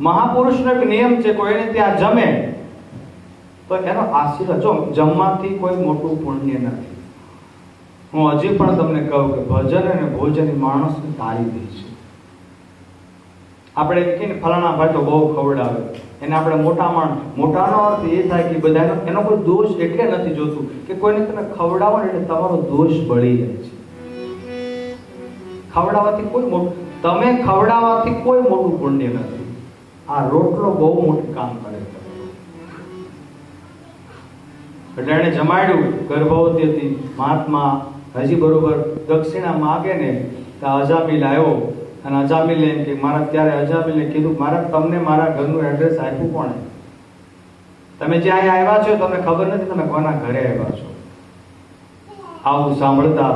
મહાપુરુષનો એક નિયમ છે, કોઈને ત્યાં જમે તો એનો આશીર્વાદ, જો જમવાથી કોઈ મોટું પુણ્ય નથી. હું હજી પણ તમને કહું કે ભજન અને ભોજન માણસ તારી દે છે. આપણે કહીએ ને, ફલાણા ભાઈ તો બહુ ખવડાવે. એને આપણે મોટા માણસ મોટાનો અર્થ એ થાય કે બધાનો, એનો કોઈ દોષ એટલે નથી જોતું કે કોઈને તમે ખવડાવો એટલે તમારો દોષ બળી જાય છે. ખવડાવવાથી કોઈ મોટું તમે ખવડાવવાથી કોઈ મોટું પુણ્ય નથી. આ રોટલો બહુ મોટું કામ કરે એટલે એણે જમાડ્યું ગર્ભવતી હતી મહાત્મા હજી બરોબર દક્ષિણા માગે ને તો અજામિલ આવ્યો. અને અજામિલે એમ કે, મારા ત્યારે અજામિલે કીધું, મારા, તમને મારા ઘરનું એડ્રેસ આપ્યું કોણે? તમે જે અહીંયા આવ્યા છો? તમને ખબર નથી, તમે કોના ઘરે આવ્યા છો? આવું સાંભળતા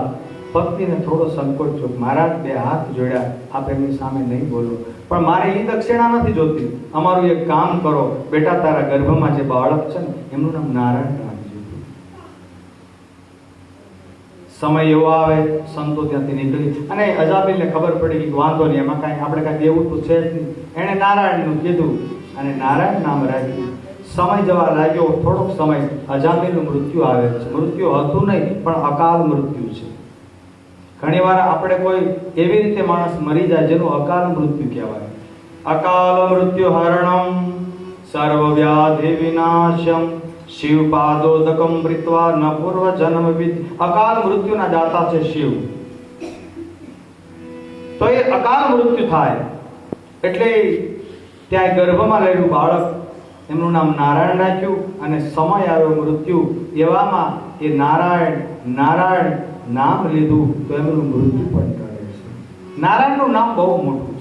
પત્નીને થોડો સંકોચ થયો. મહારાજ બે હાથ જોડ્યા. આપ એમની સામે નહીં બોલો. પણ મારે એ દક્ષિણા નથી જોતી. અમારું એક કામ કરો. બેટા, તારા ગર્ભમાં જે બાળક છે ને, એમનું નામ નારાયણ રાખજો સમય એવો આવે, સંતો ત્યાંથી નીકળી. અને અજાબીને ખબર પડી કે વાંધો નહીં, એમાં કાંઈ આપણે કાંઈ દેવું તો છે જ નહીં. એણે નારાયણનું કીધું અને નારાયણ નામ રાખ્યું. સમય જવા લાગ્યો, થોડોક સમય. અજામીનું મૃત્યુ આવે છે. મૃત્યુ હતું નહીં, પણ અકાલ મૃત્યુ છે. ઘણીવાર આપણે કોઈ એવી રીતે માણસ મરી જાય જેનું અકાલ મૃત્યુ કહેવાય. અકાલ મૃત્યુ હરણમ સર્વ વ્યાધિ વિનાશમ શિવ પાદોદકમ મૃત્વા ન પૂર્વ જન્મ અકાલ મૃત્યુના દાતા છે શિવ. તો એ અકાલ મૃત્યુ થાય. એટલે ત્યાં ગર્ભમાં રહેલું બાળક એમનું નામ નારાયણ રાખ્યું અને સમય આવ્યો મૃત્યુ. એવામાં એ નારાયણ નારાયણ નામ લીધું તો એમનું મૃત્યુ પણ ટળે છે. નારાયણનું નામ બહુ મોટું